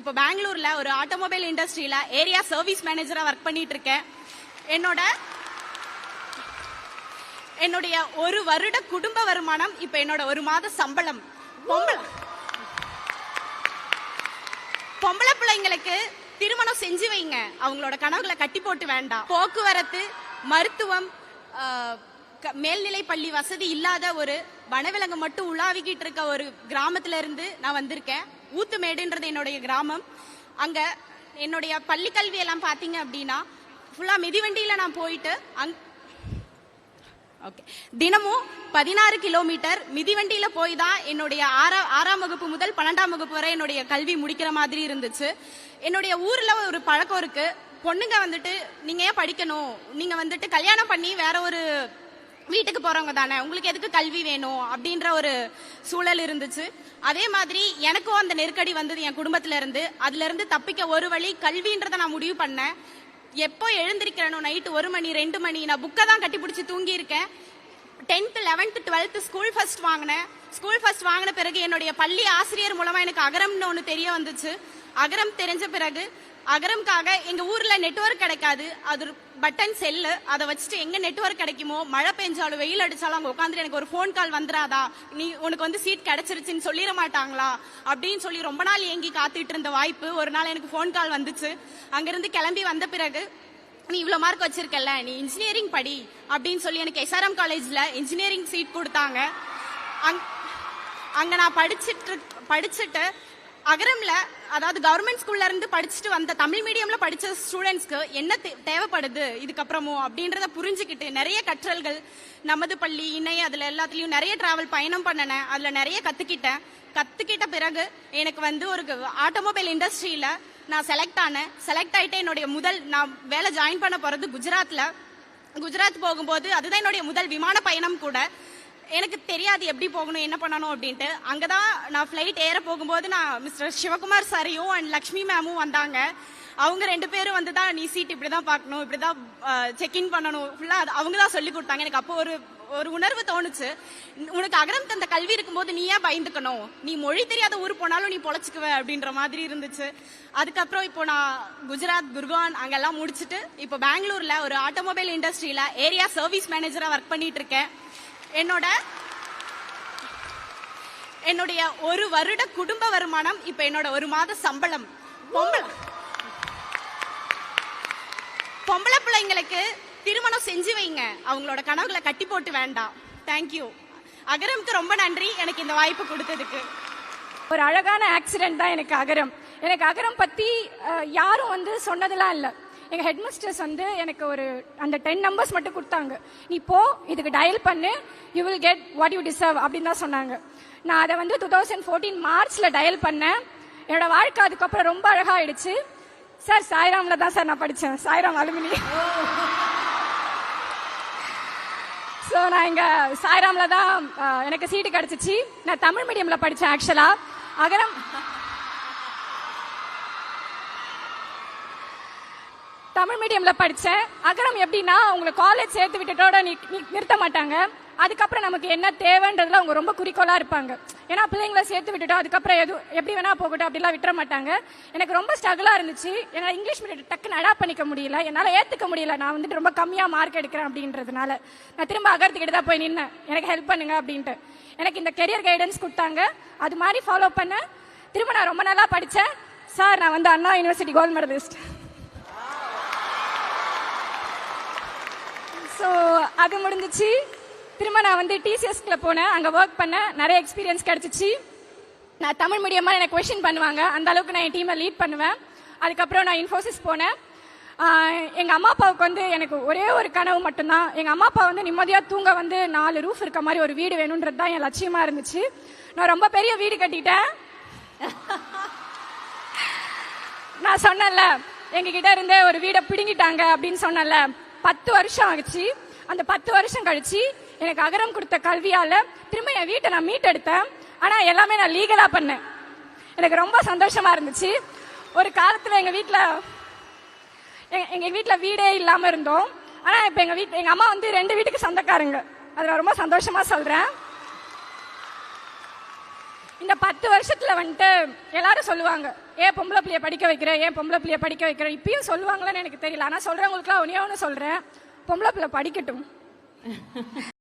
இப்போ பெங்களூர்ல ஒரு ஆட்டோமொபைல் இண்டஸ்ட்ரியில ஏரியா சர்வீஸ் மேனேஜரா ஒர்க் பண்ணிட்டு இருக்கேன். என்னோட என்னுடைய ஒரு வருட குடும்ப வருமானம் இப்ப என்னோட ஒரு மாத சம்பளம். பொம்பளை. பொம்பளை பிள்ளைங்களுக்கு திருமணம் செஞ்சு வைங்க. அவங்களோட கனவுகளை கட்டி போட்டு வேண்டாம். போக்குவரத்து மருத்துவம் க- மேல்நிலை பள்ளி வசதி இல்லாத ஒரு வனவிலங்கு மட்டும் உலாவிக்கிட்டு இருக்க ஒரு கிராமத்துல இருந்து நான் வந்திருக்கேன். ஊத்துமேடுன்றது என்னுடைய கிராமம். அங்க என்னுடைய பள்ளி கல்வியெல்லாம் எல்லாம் பாத்தீங்க அப்படின்னா ஃபுல்லா மிதிவண்டியில நான் போயிட்டு அங் ஓகே தினமும் பதினாறு கிலோமீட்டர் மிதிவண்டியில போய் தான் என்னுடைய ஆறா ஆறாம் வகுப்பு முதல் பன்னெண்டாம் வகுப்பு வரை என்னுடைய கல்வி முடிக்கிற மாதிரி இருந்துச்சு. என்னுடைய ஊர்ல ஒரு பழக்கம் இருக்கு. பொண்ணுங்க வந்துட்டு நீங்க ஏன் படிக்கணும்? நீங்க வந்துட்டு கல்யாணம் பண்ணி வேற ஒரு வீட்டுக்கு போறவங்க தானே. உங்களுக்கு எதுக்கு கல்வி வேணும் அப்படின்ற ஒரு சூழல் இருந்துச்சு. அதே மாதிரி எனக்கும் அந்த நெருக்கடி வந்தது என் குடும்பத்துல இருந்து. அதுல இருந்து தப்பிக்க ஒரு வழி கல்வின்றதை நான் முடிவு பண்ணேன். எப்போ எழுந்திருக்கிறேனோ நைட்டு ஒரு மணி ரெண்டு மணி நான் புக்கை தான் கட்டி பிடிச்சி தூங்கி இருக்கேன் tenth eleventh twelfth school first வாங்கினேன். ஸ்கூல் ஃபர்ஸ்ட் வாங்கின பிறகு என்னுடைய பள்ளி ஆசிரியர் மூலமா எனக்கு அகரம்னு ஒன்று தெரிய வந்துச்சு. அகரம் தெரிஞ்ச பிறகு அகரம்காக எங்க ஊர்ல நெட்வொர்க் கிடைக்காது. அது பட்டன் செல்லு அதை வச்சுட்டு எங்க நெட்வொர்க் கிடைக்குமோ மழை பெஞ்சாலும் வெயில் அடிச்சாலும் அங்க உட்காந்துட்டு எனக்கு ஒரு ஃபோன் கால் வந்துராதா? நீ உனக்கு வந்து சீட் கிடைச்சிருச்சுன்னு சொல்லிட மாட்டாங்களா? அப்படின்னு சொல்லி ரொம்ப நாள் ஏங்கி காத்துட்டு இருந்த வாய்ப்பு. ஒரு நாள் எனக்கு ஃபோன் கால் வந்துச்சு. அங்கிருந்து கிளம்பி வந்த பிறகு நீ இவ்வளவு மார்க் வச்சிருக்கல நீ இன்ஜினியரிங் படி அப்படின்னு சொல்லி எனக்கு எஸ்ஆர்எம் காலேஜ்ல இன்ஜினியரிங் சீட் கொடுத்தாங்க. அங்- அங்க நான் படிச்சிட்டு படிச்சுட்டு அகரம்ல அதாவது கவர்மெண்ட் ஸ்கூல்ல இருந்து படிச்சுட்டு வந்த தமிழ் மீடியம்ல படிச்ச ஸ்டூடெண்ட்ஸ்க்கு என்ன தேவைப்படுது இதுக்கப்புறமும் அப்படின்றத புரிஞ்சுக்கிட்டு நிறைய கற்றல்கள் நமது பள்ளி இணை அதுல எல்லாத்துலயும் நிறைய டிராவல் பயணம் பண்ணினேன். அதுல நிறைய கத்துக்கிட்டேன். கத்துக்கிட்ட பிறகு எனக்கு வந்து ஒரு ஆட்டோமொபைல் இண்டஸ்ட்ரியில நான் செலக்ட் ஆனேன். செலக்ட் ஆயிட்டு என்னுடைய முதல் நான் வேலை ஜாயின் பண்ண போறது குஜராத்ல. குஜராத் போகும்போது அதுதான் என்னுடைய முதல் விமான பயணம் கூட. எனக்கு தெரியாது எப்படி போகணும் என்ன பண்ணணும் அப்படின்ட்டு. அங்கே தான் நான் ஃப்ளைட் ஏற போகும்போது நான் மிஸ்டர் சிவகுமார் சாரையும் அண்ட் லக்ஷ்மி மேமும் வந்தாங்க. அவங்க ரெண்டு பேரும் வந்து தான் நீ சீட் இப்படி தான் பார்க்கணும் இப்படி தான் செக்இன் பண்ணணும். ஃபுல்லாக அது அவங்க தான் சொல்லி கொடுத்தாங்க. எனக்கு அப்போ ஒரு ஒரு உணர்வு தோணுச்சு. உனக்கு அகரம் தந்த கல்வி இருக்கும்போது நீ ஏன் பயந்துக்கணும்? நீ மொழி தெரியாத ஊர் போனாலும் நீ பொழைச்சிக்குவ அப்படின்ற மாதிரி இருந்துச்சு. அதுக்கப்புறம் இப்போ நான் குஜராத் குர்கான் அங்கெல்லாம் முடிச்சுட்டு இப்போ பெங்களூரில் ஒரு ஆட்டோமொபைல் இண்டஸ்ட்ரியில் ஏரியா சர்வீஸ் மேனேஜராக ஒர்க் பண்ணிட்டு இருக்கேன். என்னோட என்னுடைய ஒரு வருட குடும்ப வருமானம் இப்ப என்னோட ஒரு மாத சம்பளம். பொம்பளை பொம்பளை பிள்ளைங்களுக்கு திருமணம் செஞ்சு வைங்க. அவங்களோட கனவுகளை கட்டி போட்டு வேண்டாம். தேங்க்யூ அகரம்க்கு ரொம்ப நன்றி. எனக்கு இந்த வாய்ப்பு கொடுத்ததுக்கு. ஒரு அழகான ஆக்சிடென்ட் தான் எனக்கு அகரம். எனக்கு அகரம் பத்தி யாரும் வந்து சொன்னதெல்லாம் இல்லை. எங்கள் ஹெட் மாஸ்டர்ஸ் வந்து எனக்கு ஒரு அந்த டென் நம்பர்ஸ் மட்டும் கொடுத்தாங்க. நீ போ இதுக்கு டயல் பண்ணு you will get what you deserve அப்படின்னு தான் சொன்னாங்க. நான் அதை வந்து டூ தௌசண்ட் ஃபோர்டீன் மார்ச்ல டயல் பண்ணேன். என்னோட வாழ்க்கை அதுக்கப்புறம் ரொம்ப அழகாயிடுச்சு. சார் சாய்ராம்ல தான் சார் நான் படித்தேன் சாய்ராம் அலுமினி. ஸோ நான் இங்கே சாய்ராமில் தான் எனக்கு சீட்டு கிடச்சிச்சு. நான் தமிழ் மீடியமில் படித்தேன் ஆக்சுவலாக அகரம் தமிழ் மீடியம்ல படித்தேன் அகரம் எப்படின்னா உங்களை காலேஜ் சேர்த்து விட்டுட்டோட நிறுத்த மாட்டாங்க. அதுக்கப்புறம் நமக்கு என்ன தேவைன்றதுல அவங்க ரொம்ப குறிக்கோளா இருப்பாங்க. ஏன்னா பிள்ளைங்களை சேர்த்து விட்டுட்டோம் அதுக்கப்புறம் எது எப்படி வேணா போகட்டும் அப்படிலாம் விட்டுற மாட்டாங்க. எனக்கு ரொம்ப ஸ்ட்ரகிளா இருந்துச்சு. என்னால் இங்கிலீஷ் மீடியம் டக்குன்னு அடாப்ட் பண்ணிக்க முடியல. என்னால் ஏற்றுக்க முடியல. நான் வந்துட்டு ரொம்ப கம்மியாக மார்க் எடுக்கிறேன் அப்படின்றதுனால. நான் திரும்ப அகரத்துக்கிட்ட தான் போய் நின்னேன். எனக்கு ஹெல்ப் பண்ணுங்க அப்படின்ட்டு. எனக்கு இந்த கெரியர் கைடன்ஸ் கொடுத்தாங்க. அது மாதிரி ஃபாலோ பண்ணேன். திரும்ப நான் ரொம்ப நல்லா படித்தேன் சார் நான் வந்து Anna university gold medalist so அது முடிஞ்சிச்சு. திரும்ப நான் வந்து டிசிஎஸ்ல போனேன். அங்கே ஒர்க் பண்ணேன் நிறைய எக்ஸ்பீரியன்ஸ் கிடச்சிச்சு. நான் தமிழ் மீடியமாக எனக்கு கொஷின் பண்ணுவாங்க. அந்த அளவுக்கு நான் என் டீமை லீட் பண்ணுவேன். அதுக்கப்புறம் நான் இன்ஃபோசிஸ் போனேன். எங்கள் அம்மா அப்பாவுக்கு வந்து எனக்கு ஒரே ஒரு கனவு மட்டும்தான். எங்கள் அம்மா அப்பா வந்து நிம்மதியாக தூங்க வந்து நாலு ரூஃப் இருக்க மாதிரி ஒரு வீடு வேணுன்றது தான் என் லட்சியமாக இருந்துச்சு. நான் ரொம்ப பெரிய வீடு கட்டிட்டேன். நான் சொன்னேன்ல எங்ககிட்ட இருந்தே ஒரு வீடை பிடுங்கிட்டாங்க அப்படின்னு சொன்னேன்ல. பத்து வருஷம் ஆச்சு அந்த பத்து வருஷம் கழிச்சு எனக்கு அகரம் கொடுத்த கல்வியால திரும்ப என் வீட்டை நான் மீட் எடுத்தேன் ஆனா எல்லாமே நான் லீகலா பண்ணேன். எனக்கு ரொம்ப சந்தோஷமா இருந்துச்சு. ஒரு காலத்துல எங்க வீட்டில் எங்க- எங்க வீடே இல்லாம இருந்தோம். ஆனா இப்ப எங்க வீட்டு எங்க அம்மா வந்து ரெண்டு வீட்டுக்கு சொந்தக்காரங்க. அது நான் ரொம்ப சந்தோஷமா சொல்றேன். இந்த பத்து வருஷத்துல வந்துட்டு எல்லாரும் சொல்லுவாங்க ஏன் பொம்பளை பிள்ளைய படிக்க வைக்கிறேன் ஏன் பொம்பளை பிள்ளைய படிக்க வைக்கிறேன் இப்பயும் சொல்லுவாங்களான்னு எனக்கு தெரியல. ஆனா சொல்கிறவங்களுக்குலாம் ஒன்னே ஒன்று சொல்றேன். பொம்பளை பிள்ளை படிக்கட்டும்.